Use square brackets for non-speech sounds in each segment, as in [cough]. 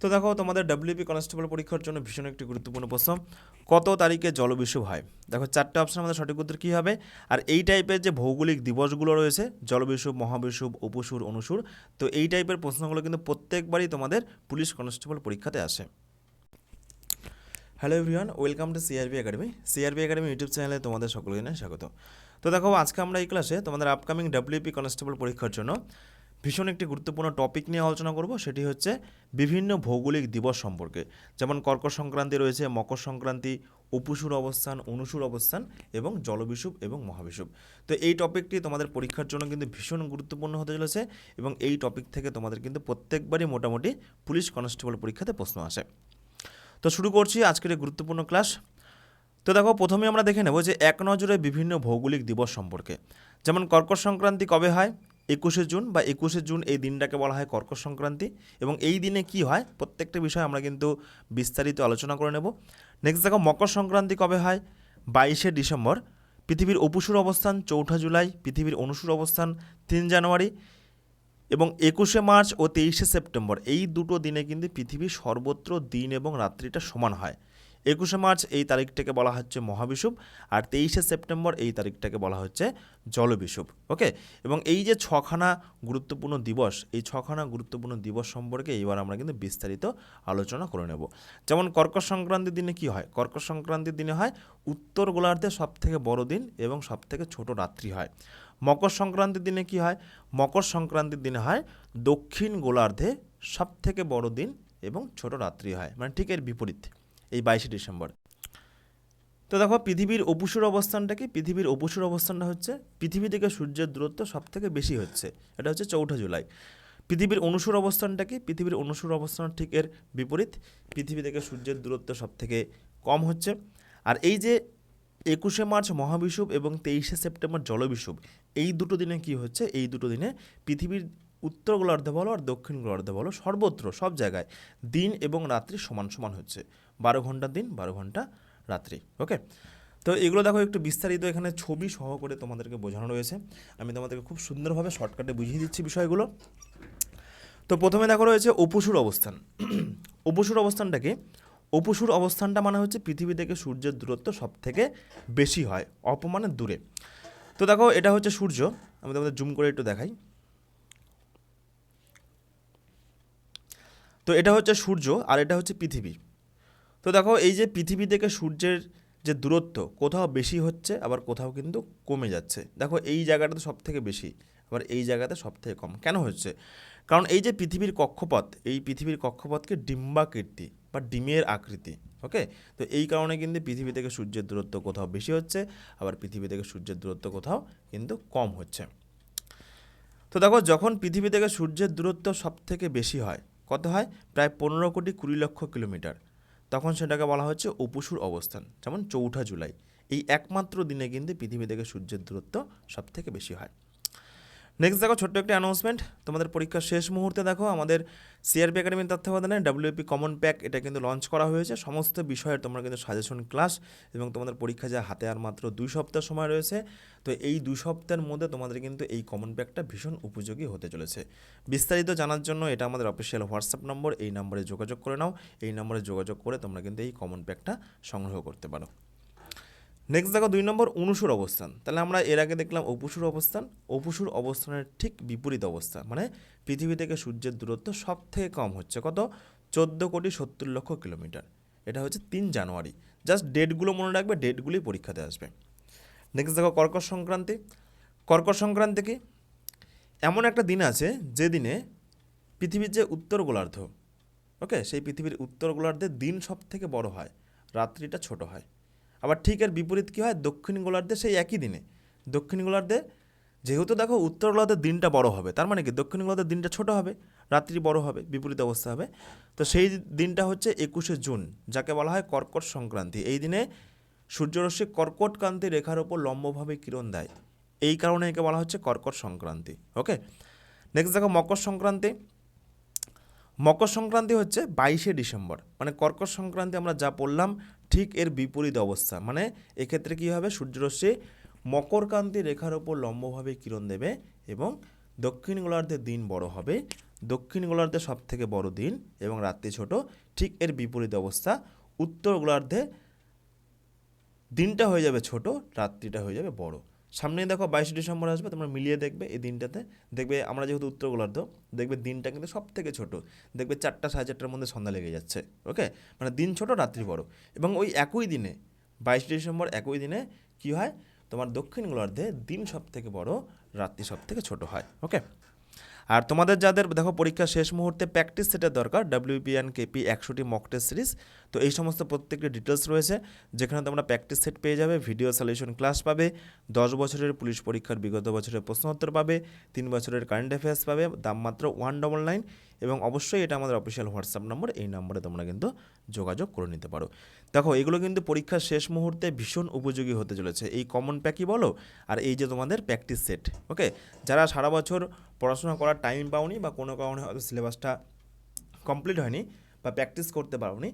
তো দেখো, তোমাদের ডাব্লিউপি কনস্টেবল পরীক্ষার জন্য ভীষণ একটি গুরুত্বপূর্ণ প্রশ্ন। কত তারিখে জলবিষুব হয়? দেখো, চারটে অপশন আমাদের সঠিক উত্তর কী হবে? আর এই টাইপের যে ভৌগোলিক দিবসগুলো রয়েছে, জলবিষুব, মহাবিষুব, উপসুর, অনুসুর, তো এই টাইপের প্রশ্নগুলো কিন্তু প্রত্যেকবারই তোমাদের পুলিশ কনস্টেবল পরীক্ষাতে আসে। Hello everyone welcome to CRB academy CRB academy YouTube চ্যানেলে তোমাদের সকলকে জানাই স্বাগত। তো দেখো, আজকে আমরা এই ক্লাসে তোমাদের আপকামিং ডাব্লিউপি কনস্টেবল পরীক্ষার জন্য ভীষণ একটি গুরুত্বপূর্ণ টপিক নিয়ে আলোচনা করব, সেটি হচ্ছে বিভিন্ন ভৌগোলিক দিবস সম্পর্কে। যেমন কর্কট সংক্রান্তি রয়েছে, মকর সংক্রান্তি, উপসুর অবস্থান, অনুসুর অবস্থান এবং জলবিষুব এবং মহাবিষুব তো এই টপিকটি তোমাদের পরীক্ষার জন্য কিন্তু ভীষণ গুরুত্বপূর্ণ হতে চলেছে এবং এই টপিক থেকে তোমাদের কিন্তু প্রত্যেকবারই মোটামুটি পুলিশ কনস্টেবল পরীক্ষাতে প্রশ্ন আসে। তো শুরু করছি আজকের এই গুরুত্বপূর্ণ ক্লাস তো দেখো প্রথমে আমরা দেখে নেব যে এক নজরে বিভিন্ন ভৌগোলিক দিবস সম্পর্কে। যেমন কর্কট সংক্রান্তি কবে হয়? একুশে জুন বা একুশে জুন এই দিনটাকে বলা হয় কর্কট সংক্রান্তি এবং এই দিনে কি হয় প্রত্যেকটা বিষয় আমরা কিন্তু বিস্তারিত আলোচনা করে নেব। নেক্সট দেখো, মকর সংক্রান্তি কবে হয়? বাইশে ডিসেম্বর। পৃথিবীর অপুসুর অবস্থান চৌঠা জুলাই, পৃথিবীর অনুসুর অবস্থান তিন জানুয়ারি এবং একুশে মার্চ ও তেইশে সেপ্টেম্বর। এই দুটো দিনে কিন্তু পৃথিবীর সর্বত্র দিন এবং রাত্রিটা সমান হয়। একুশে মার্চ এই তারিখটাকে বলা হচ্ছে মহাবিষুব আর তেইশে সেপ্টেম্বর এই তারিখটাকে বলা হচ্ছে জলবিষুব, ওকে? এবং এই যে ছখানা গুরুত্বপূর্ণ দিবস, এই ছখানা গুরুত্বপূর্ণ দিবস সম্পর্কে এইবার আমরা কিন্তু বিস্তারিত আলোচনা করে নেব। যেমন কর্কট সংক্রান্তির দিনে কি হয়? কর্কট সংক্রান্তির দিনে হয় উত্তর গোলার্ধে সবথেকে বড় দিন এবং সবথেকে ছোট রাত্রি হয়। মকর সংক্রান্তির দিনে কি হয়? মকর সংক্রান্তির দিনে হয় দক্ষিণ গোলার্ধে সবথেকে বড় দিন এবং ছোট রাত্রি হয়। মানে ঠিক এর বিপরীত। এই বাইশে ডিসেম্বর। তো দেখো, পৃথিবীর অপুসুর অবস্থানটা কি? পৃথিবীর অপুসুর অবস্থানটা হচ্ছে, পৃথিবী থেকে সূর্যের দূরত্ব সব থেকে বেশি হচ্ছে। এটা হচ্ছে চৌঠা জুলাই। পৃথিবীর অনুসুর অবস্থানটা কি? পৃথিবীর অনুসুর অবস্থান ঠিক এর বিপরীত। পৃথিবী থেকে সূর্যের দূরত্ব সব থেকে কম হচ্ছে। আর এই যে একুশে মার্চ মহাবিষুব এবং তেইশে সেপ্টেম্বর জলবিষুব, এই দুটো দিনে কি হচ্ছে? এই দুটো দিনে পৃথিবীর উত্তর গোলার্ধে বলো, আর দক্ষিণ গোলার্ধে বলো, সর্বত্র সব জায়গায় দিন এবং রাত্রি সমান সমান হচ্ছে। বারো ঘণ্টা দিন, বারো ঘণ্টা রাত্রি, ওকে? তো এগুলো দেখো একটু বিস্তারিত এখানে ছবি সহ করে তোমাদেরকে বোঝানো রয়েছে। আমি তোমাদেরকে খুব সুন্দরভাবে শর্টকাটে বুঝিয়ে দিচ্ছি বিষয়গুলো। তো প্রথমে দেখো রয়েছে অপুসুর অবস্থান। [clears throat] অপুসুর অবস্থানটা কি? অপুসুর অবস্থানটা মানে হচ্ছে পৃথিবী থেকে সূর্যের দূরত্ব সব থেকে বেশি হয় অপমানের দূরে। তো দেখো এটা হচ্ছে সূর্য। আমি তোমাদের জুম করে একটু দেখাই। তো এটা হচ্ছে সূর্য আর এটা হচ্ছে পৃথিবী। তো দেখো এই যে পৃথিবী থেকে সূর্যের যে দূরত্ব কোথাও বেশি হচ্ছে, আবার কোথাও কিন্তু কমে যাচ্ছে। দেখো এই জায়গাটাতে সব থেকে বেশি, আবার এই জায়গাতে সব থেকে কম। কেন হচ্ছে? কারণ এই যে পৃথিবীর কক্ষপথ, এই পৃথিবীর কক্ষপথকে ডিম্বাকৃতি বা ডিমের আকৃতি, ওকে? তো এই কারণে কিন্তু পৃথিবী থেকে সূর্যের দূরত্ব কোথাও বেশি হচ্ছে, আবার পৃথিবী থেকে সূর্যের দূরত্ব কোথাও কিন্তু কম হচ্ছে। তো দেখো যখন পৃথিবী থেকে সূর্যের দূরত্ব সব থেকে বেশি হয় কত হয়? প্রায় পনেরো কোটি কুড়ি লক্ষ কিলোমিটার। তখন সেটাকে বলা হচ্ছে অপুসুর অবস্থান, যেমন চৌঠা জুলাই। এই একমাত্র দিনে কিন্তু পৃথিবী থেকে সূর্যের দূরত্ব সবথেকে বেশি হয়। নেক্সট দেখো ছোট্ট একটি অ্যানাউন্সমেন্ট তোমাদের পরীক্ষার শেষ মুহূর্তে দেখো আমাদের সিআরপি একাডেমির তত্ত্বাবধানে ডাব্লিউপি কমন প্যাক এটা কিন্তু লঞ্চ করা হয়েছে। সমস্ত বিষয়ের তোমরা কিন্তু সাজেশন ক্লাস এবং তোমাদের পরীক্ষা যা হাতে আর মাত্র দুই সপ্তাহ সময় রয়েছে, তো এই দুই সপ্তাহের মধ্যে তোমাদের কিন্তু এই কমন প্যাকটা ভীষণ উপযোগী হতে চলেছে। বিস্তারিত জানার জন্য এটা আমাদের অফিসিয়াল হোয়াটসঅ্যাপ নম্বর এই নম্বরে যোগাযোগ করে নাও, এই নম্বরে যোগাযোগ করে তোমরা কিন্তু এই কমন প্যাকটা সংগ্রহ করতে পারো। নেক্সট দেখো দুই নম্বর অনুসুর অবস্থান। তাহলে আমরা এর আগে দেখলাম অপুসুর অবস্থান। অপুসুর অবস্থানের ঠিক বিপরীত অবস্থা মানে পৃথিবী থেকে সূর্যের দূরত্ব সব থেকে কম হচ্ছে। কত? চোদ্দ কোটি সত্তর লক্ষ কিলোমিটার। এটা হচ্ছে তিন জানুয়ারি। জাস্ট ডেটগুলো মনে রাখবে ডেটগুলি পরীক্ষাতে আসবে। নেক্সট দেখো কর্কট সংক্রান্তি। কর্কট সংক্রান্তি কি? এমন একটা দিন আছে যে দিনে পৃথিবীর যে উত্তর গোলার্ধ, ওকে? সেই পৃথিবীর উত্তর গোলার্ধে দিন সব থেকে বড় হয়। রাত্রিটা ছোট হয়। আবার ঠিক এর বিপরীত কী হয়? দক্ষিণ গোলার্ধে সেই একই দিনে। দক্ষিণ গোলার্ধে যেহেতু দেখো উত্তর গোলার্ধের দিনটা বড় হবে, তার মানে কি? দক্ষিণ গোলার্ধের দিনটা ছোট হবে, রাত্রি বড় হবে, বিপরীত অবস্থা হবে। তো সেই দিনটা হচ্ছে একুশে জুন, যাকে বলা হয় কর্কট সংক্রান্তি। এই দিনে সূর্যরশ্মি কর্কট কান্তি রেখার ওপর লম্বভাবে কিরণ দেয়। এই কারণে একে বলা হচ্ছে কর্কট সংক্রান্তি, ওকে? নেক্সট দেখো মকর সংক্রান্তি। মকর সংক্রান্তি হচ্ছে বাইশে ডিসেম্বর। মানে কর্কট সংক্রান্তি আমরা যা পড়লাম ঠিক এর বিপরীত অবস্থা। মানে এক্ষেত্রে কী হবে? সূর্যরশ্মি মকরকান্তি রেখার ওপর লম্বভাবে কিরণ দেবে এবং দক্ষিণ গোলার্ধে দিন বড় হবে। দক্ষিণ গোলার্ধে সব থেকে বড় দিন এবং রাত্রি ছোট। ঠিক এর বিপরীত অবস্থা। উত্তর গোলার্ধে দিনটা হয়ে যাবে ছোট, রাত্রিটা হয়ে যাবে বড়। সামনে দেখো বাইশে ডিসেম্বর আসবে, তোমরা মিলিয়ে দেখবে এই দিনটাতে। দেখবে আমরা যেহেতু উত্তর গোলার্ধ দেখবে দিনটা কিন্তু সব থেকে ছোটো। দেখবে চারটা সাড়ে চারটার মধ্যে সন্ধ্যা লেগে যাচ্ছে, ওকে? মানে দিন ছোট, রাত্রি বড়। এবং ওই একই দিনে, বাইশে ডিসেম্বর একই দিনে কি হয়? তোমার দক্ষিণ গোলার্ধে দিন সব থেকে বড়, রাত্রি সব থেকে ছোট হয়, ওকে? আর তোমাদের যাদের, দেখো, পরীক্ষা শেষ মুহূর্তে প্র্যাকটিস সেটের দরকার ডাব্লিউপি অ্যান্ড কেপি একশোটি মক টেস্ট সিরিজ তো এই সমস্ত প্রত্যেকটি ডিটেলস রয়েছে, যেখানে তোমরা প্র্যাকটিস সেট পেয়ে যাবে ভিডিও সলিউশন ক্লাস পাবে, দশ বছরের পুলিশ পরীক্ষার বিগত বছরের প্রশ্নোত্তর পাবে, তিন বছরের কারেন্ট অ্যাফেয়ার্স পাবে, দাম মাত্র ওয়ান ডবল নাইন এবং অবশ্যই এটা আমাদের অফিসিয়াল হোয়াটসঅ্যাপ নম্বর এই নম্বরে তোমরা কিন্তু যোগাযোগ করে নিতে পারো। দেখো, এগুলো কিন্তু পরীক্ষার শেষ মুহূর্তে ভীষণ উপযোগী হতে চলেছে। এই কমন প্যাকই বলো? আর এই যে তোমাদের প্র্যাকটিস সেট ওকে যারা সারা বছর পড়াশোনা করার টাইম পাওনি বা কোনো কারণে হয়তো সিলেবাসটা কমপ্লিট হয়নি বা প্র্যাকটিস করতে পারোনি।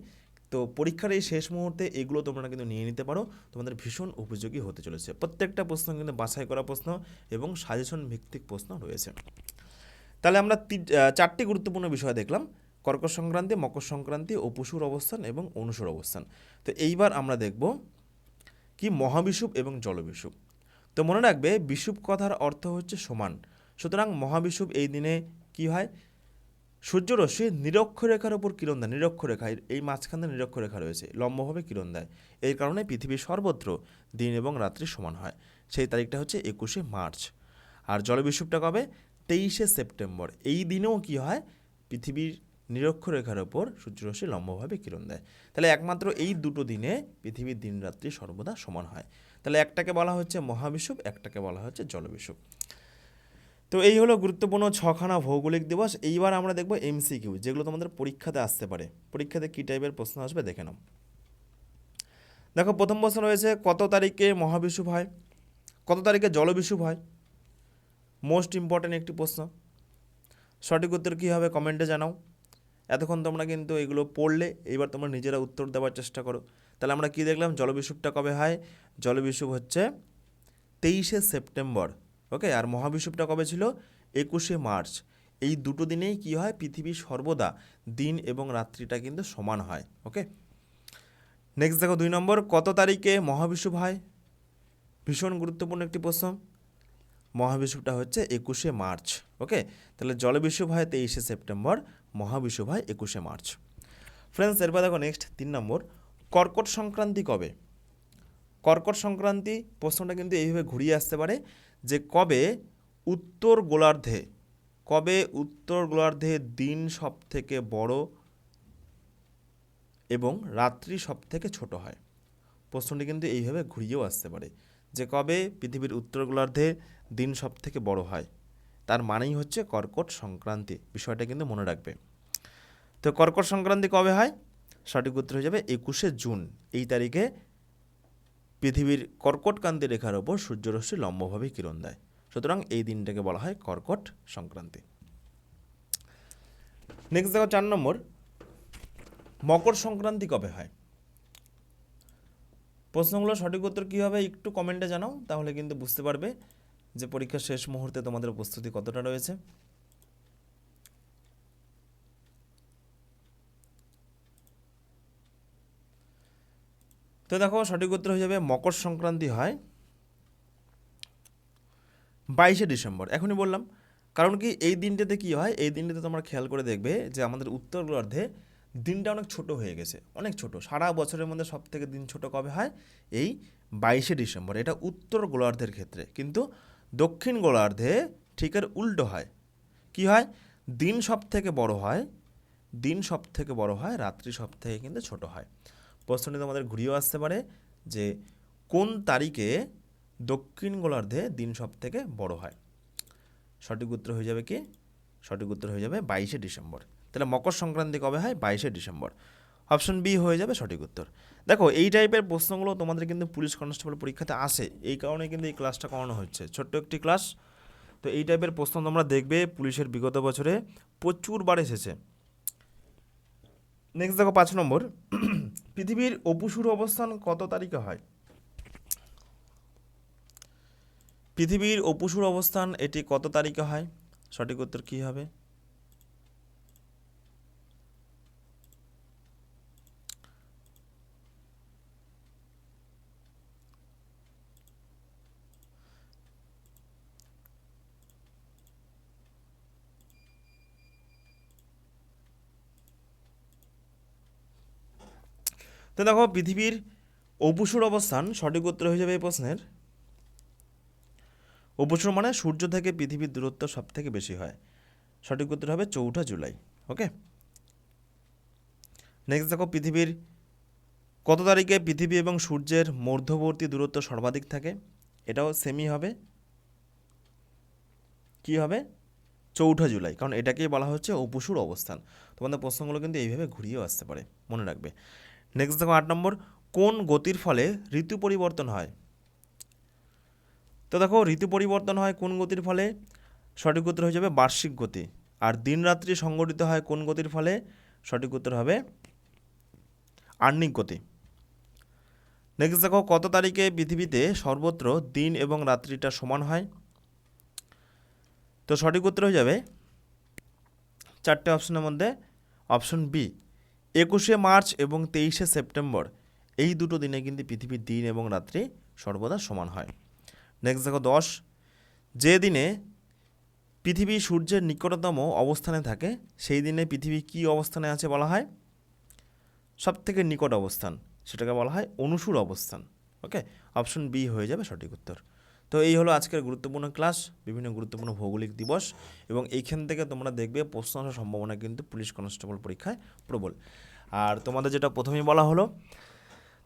তো পরীক্ষার এই শেষ মুহূর্তে এগুলো তোমরা কিন্তু নিয়ে নিতে পারো। তোমাদের ভীষণ উপযোগী হতে চলেছে। প্রত্যেকটা প্রশ্ন কিন্তু বাছাই করা প্রশ্ন এবং সাজেশন ভিত্তিক প্রশ্ন রয়েছে। তাহলে আমরা চারটি গুরুত্বপূর্ণ বিষয় দেখলাম। কর্কট সংক্রান্তি, মকর সংক্রান্তি ও পশুর অবস্থান এবং অনুসুর অবস্থান। তো এইবার আমরা দেখব কি মহাবিষুব এবং জলবিষুব। তো মনে রাখবে, বিষুব কথার অর্থ হচ্ছে সমান। সুতরাং মহাবিষুব এই দিনে কি হয়? সূর্যরশ্মি নিরক্ষরেখার ওপর কিরণ দেয়, নিরক্ষরেখা। এর- এই মাঝখানে নিরক্ষরেখা রয়েছে, লম্বভাবে কিরণ দেয়। এই কারণে পৃথিবীর সর্বত্র দিন এবং রাত্রি সমান হয়। সেই তারিখটা হচ্ছে একুশে মার্চ। আর জলবিষুবটা কবে? তেইশে সেপ্টেম্বর। এই দিনেও কি হয়? পৃথিবীর নিরক্ষরেখার ওপর সূর্যরশ্মি লম্বভাবে কিরণ দেয়। তাহলে একমাত্র এই দুটো দিনে পৃথিবীর দিন রাত্রি সর্বদা সমান হয়। তাহলে একটাকে বলা হচ্ছে মহাবিষুব একটাকে বলা হচ্ছে জলবিষুব তো এই হলো গুরুত্বপূর্ণ ছখানা ভৌগোলিক দিবস। এইবার আমরা দেখব এমসিকিউ যেগুলো তোমাদের পরীক্ষাতে আসতে পারে। পরীক্ষাতে কী টাইপের প্রশ্ন আসবে দেখে নাও। দেখো, প্রথম প্রশ্ন রয়েছে, কত তারিখে মহাবিষুব হয়? কত তারিখে জলবিষুব হয়? মোস্ট ইম্পর্ট্যান্ট একটি প্রশ্ন। সঠিক উত্তর কী হবে কমেন্টে জানাও। এতক্ষণ তোমরা কিন্তু এগুলো পড়লে, এইবার তোমরা নিজেরা উত্তর দেওয়ার চেষ্টা করো। তাহলে আমরা কী দেখলাম? জলবিষুবটা কবে হয়? জলবিষুব হচ্ছে তেইশে সেপ্টেম্বর। ওকে আর মহাবিষুবটা কবে ছিল? একুশে মার্চ। এই দুটো দিনেই কি হয়? পৃথিবী সর্বদা দিন এবং রাত্রিটা কিন্তু সমান হয়। ওকে নেক্সট দেখো দুই নম্বর, কত তারিখে মহাবিষুব হয়? ভীষণ গুরুত্বপূর্ণ একটি প্রশ্ন। মহাবিষুবটা হচ্ছে একুশে মার্চ। ওকে তাহলে জলবিষুব হয় তেইশে সেপ্টেম্বর মহাবিষুব হয় একুশে মার্চ। ফ্রেন্ডস এরপর দেখো নেক্সট তিন নম্বর, কর্কট সংক্রান্তি কবে? কর্কট সংক্রান্তি প্রশ্নটা কিন্তু এইভাবে ঘুরিয়ে আসতে পারে। যে কবে উত্তর গোলার্ধে, কবে উত্তর গোলার্ধে দিন সব থেকে বড় এবং রাত্রি সব থেকে ছোট হয়? প্রশ্নটি কিন্তু এইভাবে ঘুরিয়েও আসতে পারে। যে কবে পৃথিবীর উত্তর গোলার্ধে দিন সব থেকে বড় হয়, তার মানেই হচ্ছে কর্কট সংক্রান্তি। বিষয়টা কিন্তু মনে রাখবে। তো কর্কট সংক্রান্তি কবে হয়? সঠিক উত্তর হয়ে যাবে একুশে জুন, এই তারিখে পৃথিবীর কর্কটকান্তি রেখার ওপর সূর্যরশ্মি লম্বভাবে কিরণ দেয়। সুতরাং এই দিনটাকে বলা হয় কর্কট সংক্রান্তি। নেক্সট দেখো চার নম্বর। মকর সংক্রান্তি কবে হয়? প্রশ্নগুলো সঠিক উত্তর কী হবে একটু কমেন্টে জানাও, তাহলে কিন্তু বুঝতে পারবে যে পরীক্ষার শেষ মুহূর্তে তোমাদের প্রস্তুতি কতটা রয়েছে। তো দেখো সঠিক উত্তর হয়ে যাবে মকর সংক্রান্তি হয় বাইশে ডিসেম্বর। এখনই বললাম, কারণ কি এই দিনটাতে কি হয়? এই দিনটাতে তোমরা খেয়াল করে দেখবে যে আমাদের উত্তর গোলার্ধে দিনটা অনেক ছোট হয়ে গেছে, অনেক ছোট। সারা বছরের মধ্যে সব থেকে দিন ছোট কবে হয়? এই বাইশে ডিসেম্বর। এটা উত্তর গোলার্ধের ক্ষেত্রে, কিন্তু দক্ষিণ গোলার্ধে ঠিক এর উল্টো হয়। কি হয়? দিন সব থেকে বড় হয়, দিন সব থেকে বড় হয়, রাত্রি সব থেকে কিন্তু ছোট হয়। প্রশ্নটি তোমাদের ঘুরিয়েও আসতে পারে যে কোন তারিখে দক্ষিণ গোলার্ধে দিন সব থেকে বড় হয়? সঠিক উত্তর হয়ে যাবে কি? সঠিক উত্তর হয়ে যাবে বাইশে ডিসেম্বর। তাহলে মকর সংক্রান্তি কবে হয়? বাইশে ডিসেম্বর। অপশন বি হয়ে যাবে সঠিক উত্তর। দেখো, এই টাইপের প্রশ্নগুলো তোমাদের কিন্তু পুলিশ কনস্টেবল পরীক্ষাতে আসে। এই কারণে কিন্তু এই ক্লাসটা করানো হচ্ছে। ছোট্ট একটি ক্লাস তো এই টাইপের প্রশ্ন তোমরা দেখবে পুলিশের বিগত বছরে প্রচুরবার এসেছে। নেক্সট দেখো পাঁচ নম্বর। পৃথিবীর অপুসুর অবস্থান কত তারিখে হয়? পৃথিবীর অপুসুর অবস্থান এটি কত তারিখে হয়? সঠিক উত্তর কী হবে? তো দেখো, পৃথিবীর অপুসুর অবস্থান সঠিক উত্তর হয়ে যাবে এই প্রশ্নের। অপুসুর মানে সূর্য থেকে পৃথিবীর দূরত্ব সব থেকে বেশি হয়। সঠিক উত্তর হবে চৌঠা জুলাই, ওকে? নেক্সট দেখো, পৃথিবীর কত তারিখে পৃথিবী এবং সূর্যের মধ্যবর্তী দূরত্ব সর্বাধিক থাকে? এটাও সেমি হবে। কি হবে? চৌঠা জুলাই, কারণ এটাকেই বলা হচ্ছে অপুসুর অবস্থান। তোমাদের প্রশ্নগুলো কিন্তু এইভাবে ঘুরিয়েও আসতে পারে, মনে রাখবে। নেক্সট দেখো আট নম্বর, কোন গতির ফলে ঋতু পরিবর্তন হয়? তো দেখো, ঋতু পরিবর্তন হয় কোন গতির ফলে? সঠিক উত্তর হয়ে যাবে বার্ষিক গতি। আর দিন রাত্রি সংগঠিত হয় কোন গতির ফলে? সঠিক উত্তর হবে আহ্নিক গতি। নেক্সট দেখো, কত তারিখে পৃথিবীতে সর্বত্র দিন এবং রাত্রিটা সমান হয়? তো সঠিক উত্তর হয়ে যাবে চারটে অপশনের মধ্যে অপশন বি একুশে মার্চ এবং তেইশে সেপ্টেম্বর। এই দুটো দিনে কিন্তু পৃথিবীর দিন এবং রাত্রি সর্বদা সমান হয়। নেক্সট দেখো দশ। যে দিনে পৃথিবী সূর্যের নিকটতম অবস্থানে থাকে, সেই দিনে পৃথিবী কী অবস্থানে আছে বলা হয়? সব থেকে নিকট অবস্থান, সেটাকে বলা হয় অনুসুর অবস্থান। ওকে অপশন বি হয়ে যাবে সঠিক উত্তর। তো এই হলো আজকের গুরুত্বপূর্ণ ক্লাস, বিভিন্ন গুরুত্বপূর্ণ ভৌগোলিক দিবস এবং এইখান থেকে তোমরা দেখবে প্রশ্ন আসার সম্ভাবনা কিন্তু পুলিশ কনস্টেবল পরীক্ষায় প্রবল। আর তোমাদের যেটা প্রথমেই বলা হলো,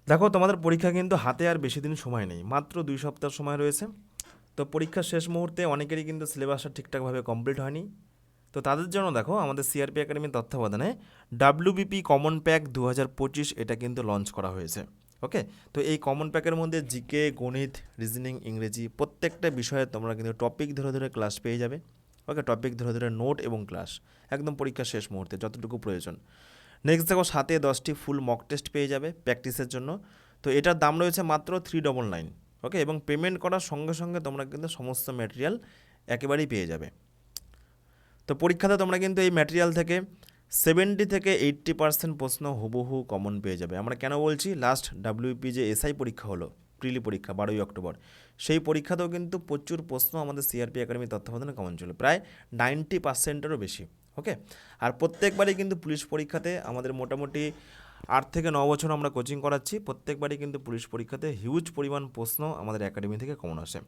দেখো তোমাদের পরীক্ষা কিন্তু হাতে আর বেশি দিন সময় নেই, মাত্র দুই সপ্তাহ সময় রয়েছে। তো পরীক্ষার শেষ মুহূর্তে অনেকেরই কিন্তু সিলেবাসটা ঠিকঠাকভাবে কমপ্লিট হয়নি। তো তাদের জন্য দেখো আমাদের সিআরপি একাডেমির তত্ত্বাবধানে ডাব্লিউবিপি কমন প্যাক দু হাজার পঁচিশ এটা কিন্তু লঞ্চ করা হয়েছে। ওকে তো এই কমন প্যাকের মধ্যে জিকে গণিত রিজনিং ইংরেজি প্রত্যেকটা বিষয়ে তোমরা কিন্তু টপিক ধরে ধরে ক্লাস পেয়ে যাবে। ওকে টপিক ধরে ধরে নোট এবং ক্লাস একদম পরীক্ষার শেষ মুহূর্তে, যতটুকু প্রয়োজন। নেক্সট দেখো সাথে দশটি ফুল মক টেস্ট পেয়ে যাবে প্র্যাকটিসের জন্য। তো এটার দাম রয়েছে মাত্র থ্রি ডবল নাইন ওকে এবং পেমেন্ট করার সঙ্গে সঙ্গে তোমরা কিন্তু সমস্ত ম্যাটেরিয়াল একেবারেই পেয়ে যাবে। তো পরীক্ষাতে তোমরা কিন্তু এই ম্যাটেরিয়াল থেকে সেভেন্টি থেকে এইট্টি পার্সেন্ট প্রশ্ন হুবহু কমন পেয়ে যাবে। আমরা কেন বলছি? লাস্ট ডাব্লিউপি যে এসআই পরীক্ষা হলো, প্রিলি পরীক্ষা, বারোই অক্টোবর। সেই পরীক্ষাতেও কিন্তু প্রচুর প্রশ্ন আমাদের সিআরপি একাডেমি তত্ত্বাবধানে কমন ছিল, প্রায় নাইনটি পার্সেন্টেরও বেশি ওকে আর প্রত্যেকবারই কিন্তু পুলিশ পরীক্ষাতে আমাদের মোটামুটি আট থেকে ন বছর আমরা কোচিং করাচ্ছি, প্রত্যেকবারই কিন্তু পুলিশ পরীক্ষাতে হিউজ পরিমাণ প্রশ্ন আমাদের একাডেমি থেকে কমন আসে।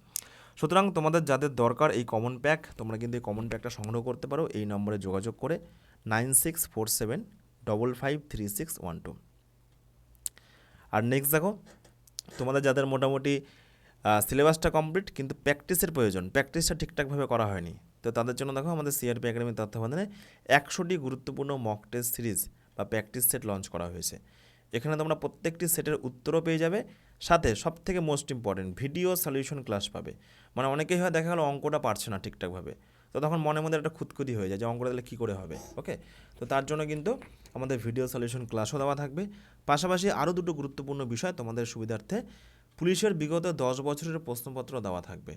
সুতরাং তোমাদের যাদের দরকার এই কমন প্যাক তোমরা কিন্তু এই কমন প্যাকটা সংগ্রহ করতে পারো, এই নম্বরে যোগাযোগ করে nine six four seven double five three six one two. আর নেক্সট দেখো, তোমাদের যাদের মোটামুটি সিলেবাসটা কমপ্লিট কিন্তু প্র্যাকটিসের প্রয়োজন প্র্যাকটিসটা ঠিকঠাকভাবে করা হয়নি, তো তাদের জন্য দেখো আমাদের সিআরপি একাডেমির তত্ত্বাবধানে একশোটি গুরুত্বপূর্ণ মক টেস্ট সিরিজ বা প্র্যাকটিস সেট লঞ্চ করা হয়েছে। এখানে তোমরা প্রত্যেকটি সেটের উত্তরও পেয়ে যাবে, সাথে সব থেকে most important video solution class পাবে। মানে অনেকেই হয় দেখা গেলো অঙ্কটা পারছে না ঠিকঠাকভাবে। তো তখন মনে মধ্যে একটা খুঁতখুতি হয়ে যায় যে অঙ্কটা তাহলে কী করে হবে? ওকে তো তার জন্য কিন্তু আমাদের ভিডিও সলিউশন ক্লাসও দেওয়া থাকবে। পাশাপাশি আরও দুটো গুরুত্বপূর্ণ বিষয় তোমাদের সুবিধার্থে পুলিশের বিগত দশ বছরের প্রশ্নপত্র দেওয়া থাকবে।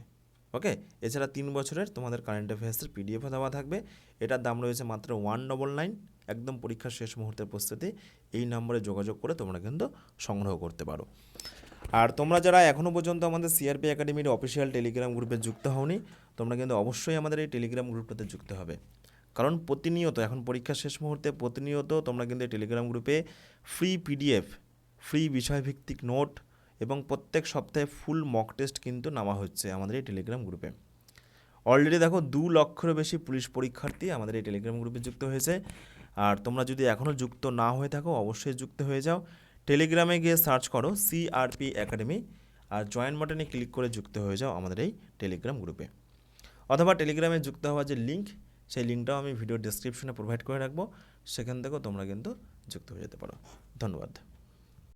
ওকে এছাড়া তিন বছরের তোমাদের কারেন্ট অ্যাফেয়ার্সের পিডিএফও দেওয়া থাকবে। এটার দাম রয়েছে মাত্র ওয়ান ডবল নাইন একদম পরীক্ষার শেষ মুহূর্তের প্রস্তুতি। এই নম্বরে যোগাযোগ করে তোমরা কিন্তু সংগ্রহ করতে পারো। আর তোমরা যারা এখনও পর্যন্ত আমাদের সিআরপি একাডেমির অফিসিয়াল টেলিগ্রাম গ্রুপে যুক্ত হওনি, তোমরা কিন্তু অবশ্যই আমাদের এই টেলিগ্রাম গ্রুপটাতে যুক্ত হবে। কারণ প্রতিনিয়ত, এখন পরীক্ষার শেষ মুহূর্তে প্রতিনিয়ত তোমরা কিন্তু এই টেলিগ্রাম গ্রুপে ফ্রি পিডিএফ ফ্রি বিষয়ভিত্তিক নোট এবং প্রত্যেক সপ্তাহে ফুল মক টেস্ট কিন্তু নামা হচ্ছে আমাদের এই টেলিগ্রাম গ্রুপে অলরেডি দেখো, দু লক্ষেরও বেশি পুলিশ পরীক্ষার্থী আমাদের এই টেলিগ্রাম গ্রুপে যুক্ত হয়েছে। আর তোমরা যদি এখনও যুক্ত না হয়ে থাকো, অবশ্যই যুক্ত হয়ে যাও। টেলিগ্রামে গিয়ে সার্চ করো সিআরপি একাডেমি আর জয়েন বাটনে ক্লিক করে যুক্ত হয়ে যাও আমাদের এই টেলিগ্রাম গ্রুপে। অথবা টেলিগ্রামে যুক্ত হওয়ার যে লিঙ্ক, সেই লিঙ্কটাও আমি ভিডিও ডিসক্রিপশনে প্রোভাইড করে রাখব। সেখান থেকেও তোমরা কিন্তু যুক্ত হয়ে যেতে পারো। ধন্যবাদ।